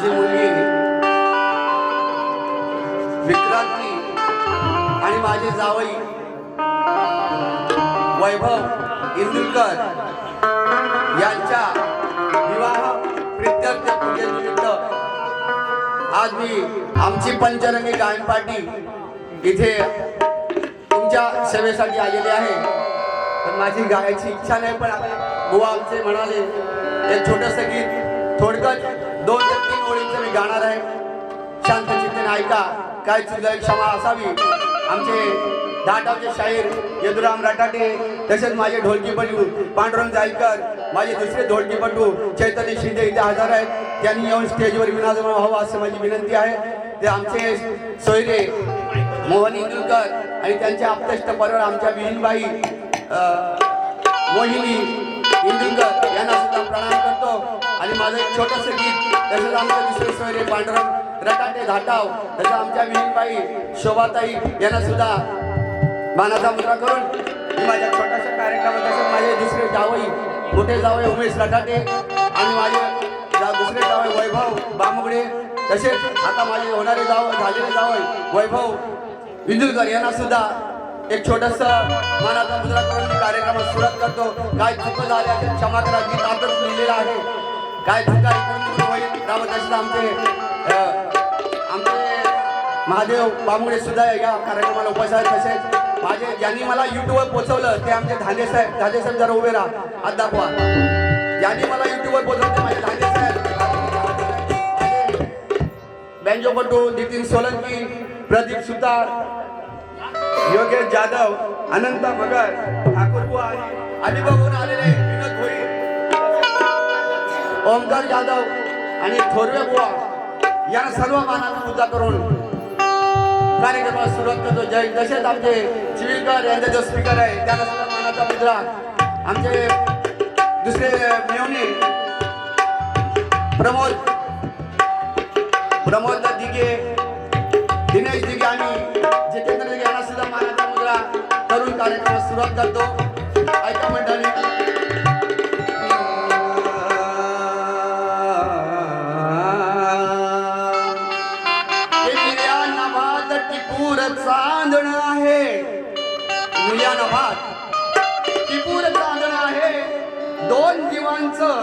माझी मुलगी विक्रांती आणि माझे जावई वैभव इंदुलकर यांच्या विवाह प्रित्यर्थ पूजेनिमित्त आज मी आमची पंचरंगी गायन पार्टी इथे तुमच्या सेवेसाठी आलेली आहे. पण माझी गायची इच्छा नाही पण आता बुवा आमचे म्हणाले हे छोटंसं गीत थोडक्यात दोन ते तीन ओळींचं मी गाणार आहे. शांत चित्तेने ऐका काय चुकलं क्षमा असावी. आमचे दाटावचे शाहीर यदुराम राटाटे तसेच माझे ढोलकीपटू पांडुरंग जायकर माझे दुसरे ढोलकीपटू चैतन्य शिंदे इथे हजर आहेत. त्यांनी येऊन स्टेजवर विनाजमा व्हावं असं माझी विनंती आहे. ते आमचे सोयरे मोहन इंदुलकर आणि त्यांचे आप्तष्ट परिवार आमच्या विहीनबाई मोहिनी इंदिंगर यांना सुद्धा प्रणाम करतो. आणि माझं एक छोटंसं गीत तसंच आमचं दुसरे सोयरे पांडुरंग. रटाटे धाटाव तसं आमच्या विहीनबाई शोभाताई यांना सुद्धा मानाचा मुद्रा करून मी माझ्या छोट्याशा कार्यक्रमात माझे दुसरे जावई मोठे जावई उमेश रकाटे आणि माझे जा- दुसरे जावई वैभव बामुगडे तसेच आता माझे होणारे जाव झालेले जावई वैभव इंदुलकर यांना सुद्धा एक छोटस मानाचा मुद्रा करून मी कार्यक्रमात सुरुवात करतो काय चुक झाले असेल क्षमा करा गीत आताच लिहिलेलं आहे काय चुका इकडून आमचे आमचे महादेव बांबुडे सुद्धा या कार्यक्रमाला उपस्थित तसेच माझे ज्यांनी मला युट्यूबवर पोहोचवलं ते आमचे धाने साहेब धाने साहेब जरा उभे राहा हात दाखवा ज्यांनी मला युट्यूबवर पोहोचवलं ते माझे धाने साहेब बँजोपटू नितीन सोलंकी प्रदीप सुतार योगेश जाधव अनंता मगर ठाकूर बुवा आणि आलेले विनोद भोई ओमकार जाधव आणि थोरवे बुवा यांना सर्व मानाचा मुद्दा करून कार्यक्रमाला सुरुवात करतो. जय तसेच आमचे चिविलकर यांचा जो स्पीकर आहे त्याला सुद्धा मानाचा मुद्रा. आमचे दुसरे मेवणे प्रमोद प्रमोद दिघे दिनेश दिघे आणि करून कार्यक्रमाला सुरुवात करतो ऐका मंडळी. चांदण आहे. मुल्या नभात टिपूर चांदण आहे. दोन जीवांचं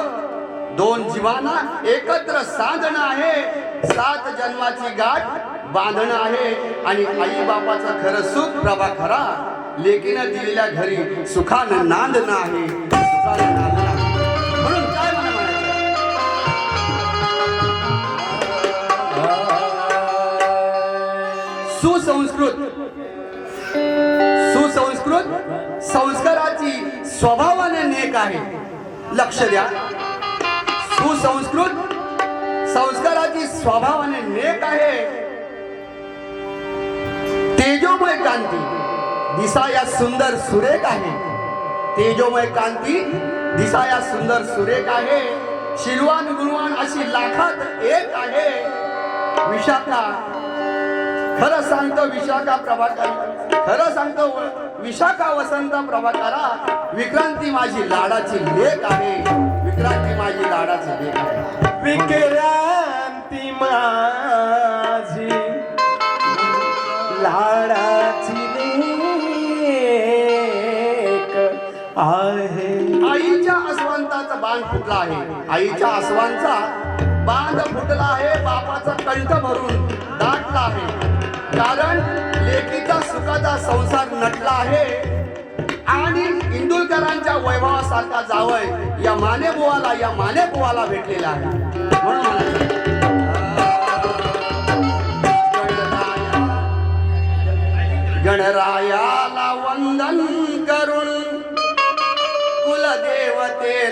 दोन जीवांना एकत्र साधणं आहे. सात जन्माची गाठ बांधणं आहे. आणि आई बापाचं खरं सुख प्रभा खरा. लेकीनं दिलेल्या घरी सुखानं नांद नाही सुखानं म्हणून काय म्हणायचं? सुसंस्कृत. सुसंस्कृत संस्काराची स्वभावाने नेक आहे. लक्ष द्या. सुसंस्कृत संस्काराची स्वभावाने नेक आहे. तेजोमय दिसा दिसाया सुंदर सुरेख आहे. तेजोमय कांती दिसाया सुंदर सुरेख आहे. शिलवान गुणवान अशी लाखात एक आहे. विशाखा खरं सांगतो विशाखा प्रभाकर खरं सांगतो विशाखा वसंत प्रभाकरा विक्रांती माझी लाडाची लेख आहे. विक्रांती माझी लाडाची लेख आहे. विक्रांती माझी लाडा बाण फुटला आहे. आईच्या आसवांचा बांध फुटला आहे बापाचा कंठ भरून दाटला आहे. कारण लेकीचा सुखाचा संसार नटला आहे आणि इंदुलकरांच्या वैभवासारखा जावय या माने बुवाला या माने बुवाला भेटलेला आहे. म्हणून गणरायाला वंदन.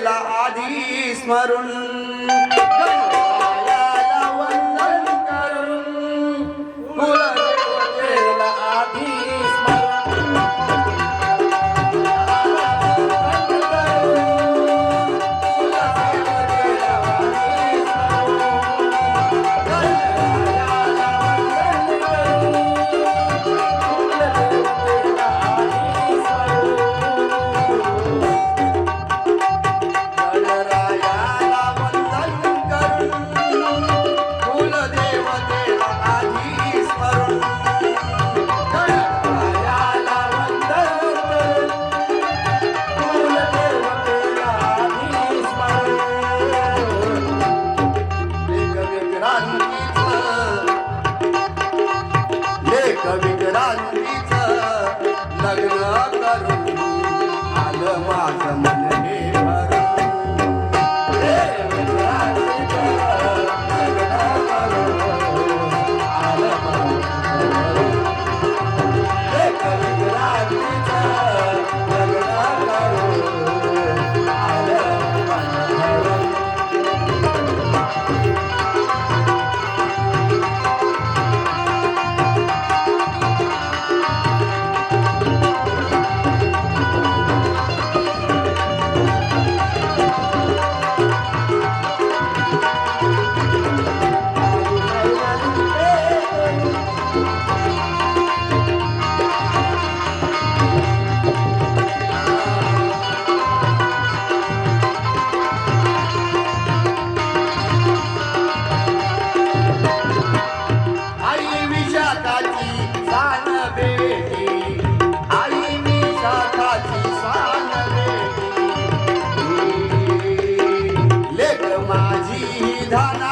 ఆది స్మరుణ్ माझी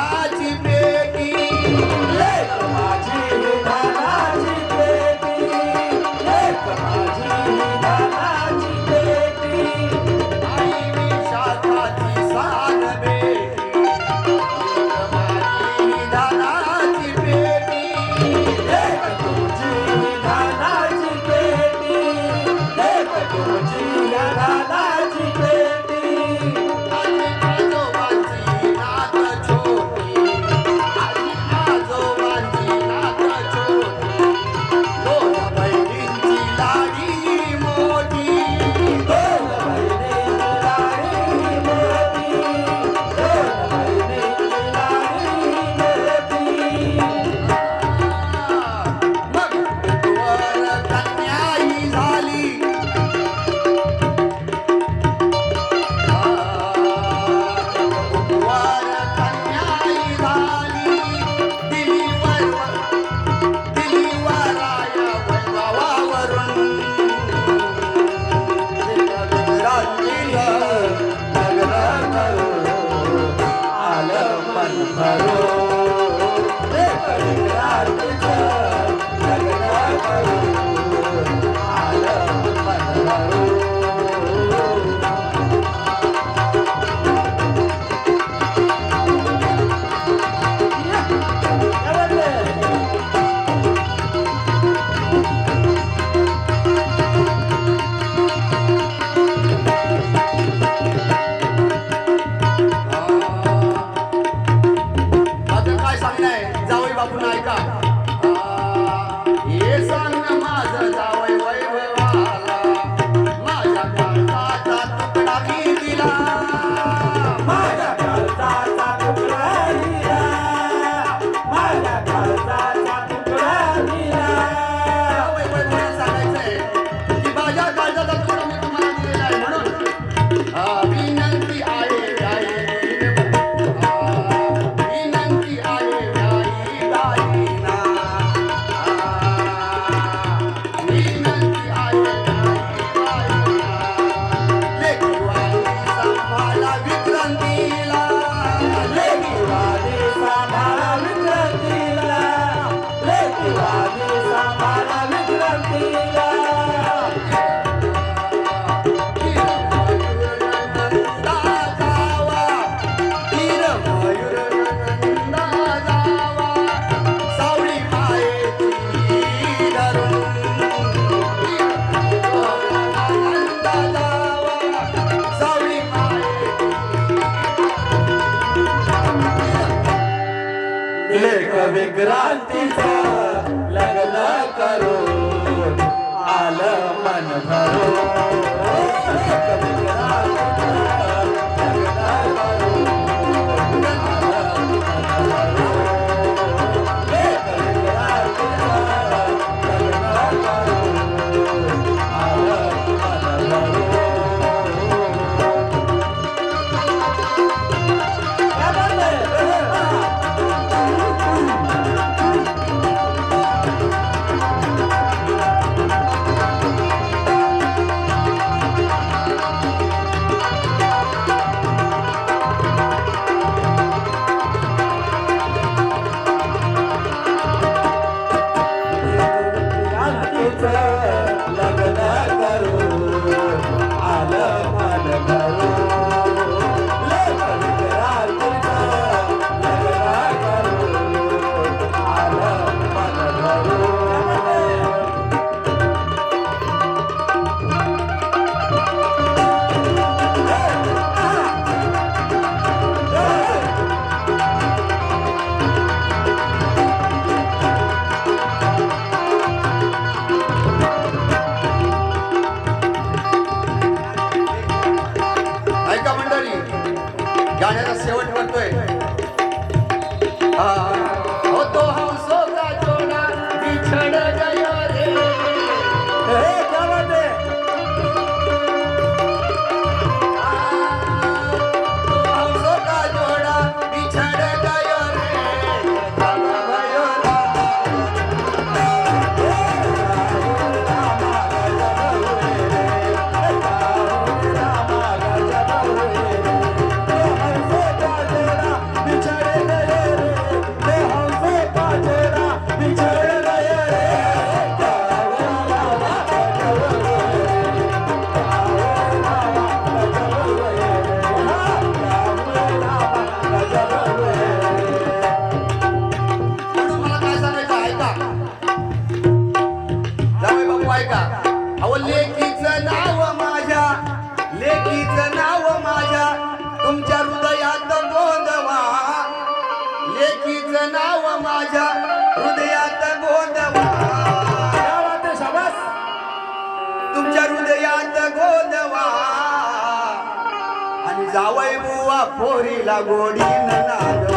जावई बुवा पोरीला गोडी नागवा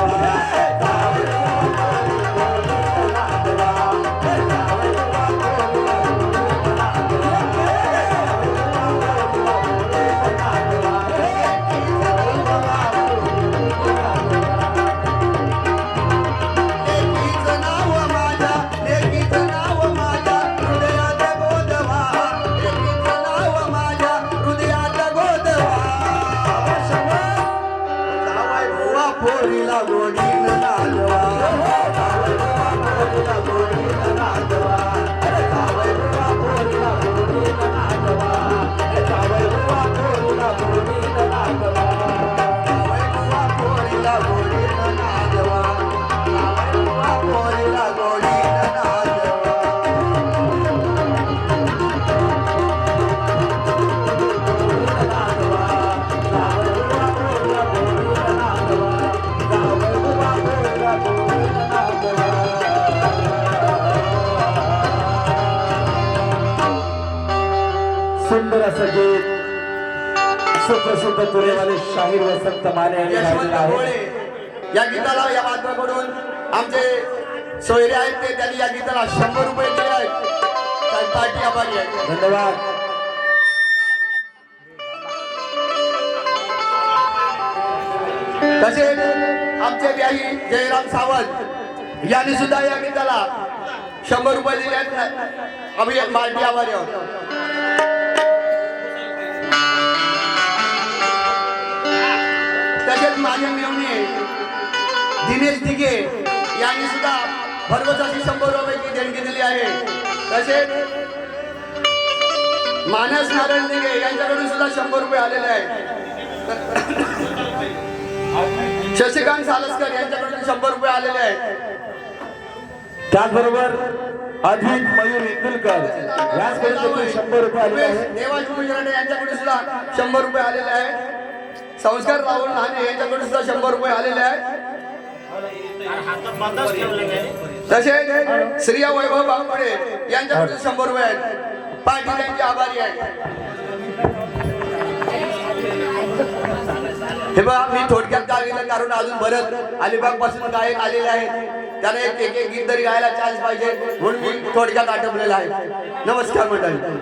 सुप्रसिद्ध तुरेवाले शाहीर वसंत माने यांनी गायलेलं आहे या गीताला या माध्यमाकडून आमचे सोयरे आहेत ते त्यांनी या गीताला शंभर रुपये दिले आहेत. पार्टी आभारी आहे. धन्यवाद. तसेच आमचे व्याही जयराम सावंत यांनी सुद्धा या गीताला शंभर रुपये दिले आहेत. आम्ही पार्टी आभारी आहोत. तसेच माझे मेवणे दिनेश दिघे यांनी सुद्धा भरघोस अशी शंभर रुपयाची देणगी दिली आहे. तसेच मानस नारायण दिघे यांच्याकडून सुद्धा शंभर रुपये आलेले आहेत. शशिकांत सालसकर यांच्याकडून शंभर रुपये आलेले आहेत. त्याचबरोबर अद्वित मयूर इंदुलकर याचकडे शंभर रुपये आलेले आहेत. देवाजी गुजराटे यांच्याकडून सुद्धा शंभर रुपये आलेले आहेत. संस्कार राहुल आणि यांच्याकडून सुद्धा शंभर रुपये आलेले आहेत. तसेच श्रिया वैभव बावकडे यांच्याकडून शंभर रुपये आहेत. पाटील यांचे आभारी आहेत. हे बघा मी थोडक्यात गायलं कारण अजून बरंच अलिबागपासून गायक आलेले आहेत. त्याला एक एक एक गीत तरी गायला चान्स पाहिजे म्हणून मी थोडक्यात आटपलेला आहे. नमस्कार मंडळी.